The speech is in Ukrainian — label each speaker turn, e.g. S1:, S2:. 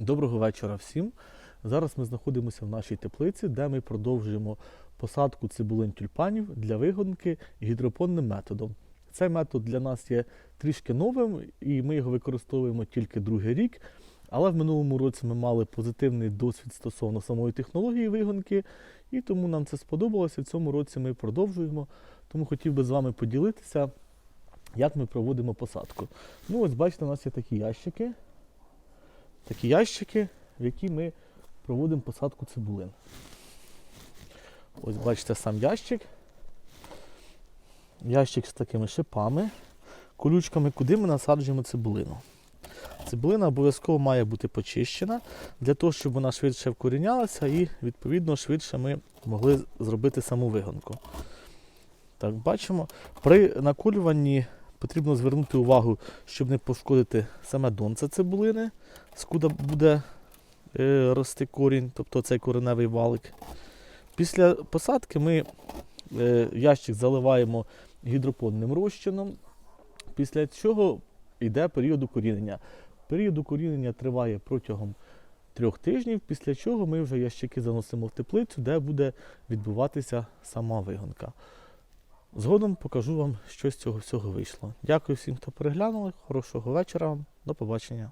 S1: Доброго вечора всім. Зараз ми знаходимося в нашій теплиці, де ми продовжуємо посадку цибулин тюльпанів для вигонки гідропонним методом. Цей метод для нас є трішки новим, і ми його використовуємо тільки другий рік. Але в минулому році ми мали позитивний досвід стосовно самої технології вигонки, і тому нам це сподобалося. В цьому році ми продовжуємо. Тому хотів би з вами поділитися, як ми проводимо посадку. Ну, ось бачите, у нас є такі ящики. Такі ящики, в які ми проводимо посадку цибулин. Ось бачите сам ящик. Ящик з такими шипами, колючками, куди ми насаджуємо цибулину. Цибулина обов'язково має бути почищена для того, щоб вона швидше вкорінялася і, відповідно, швидше ми могли зробити саму вигонку. Так, бачимо. При наколюванні потрібно звернути увагу, щоб не пошкодити саме донце цибулини, скуда буде е, рости корінь, тобто цей кореневий валик. Після посадки ми е, ящик заливаємо гідропонним розчином, після чого йде період укорінення. Період укорінення триває протягом трьох тижнів, після чого ми вже ящики заносимо в теплицю, де буде відбуватися сама вигонка. Згодом покажу вам, що з цього всього вийшло. Дякую всім, хто переглянули. Хорошого вечора вам. До побачення.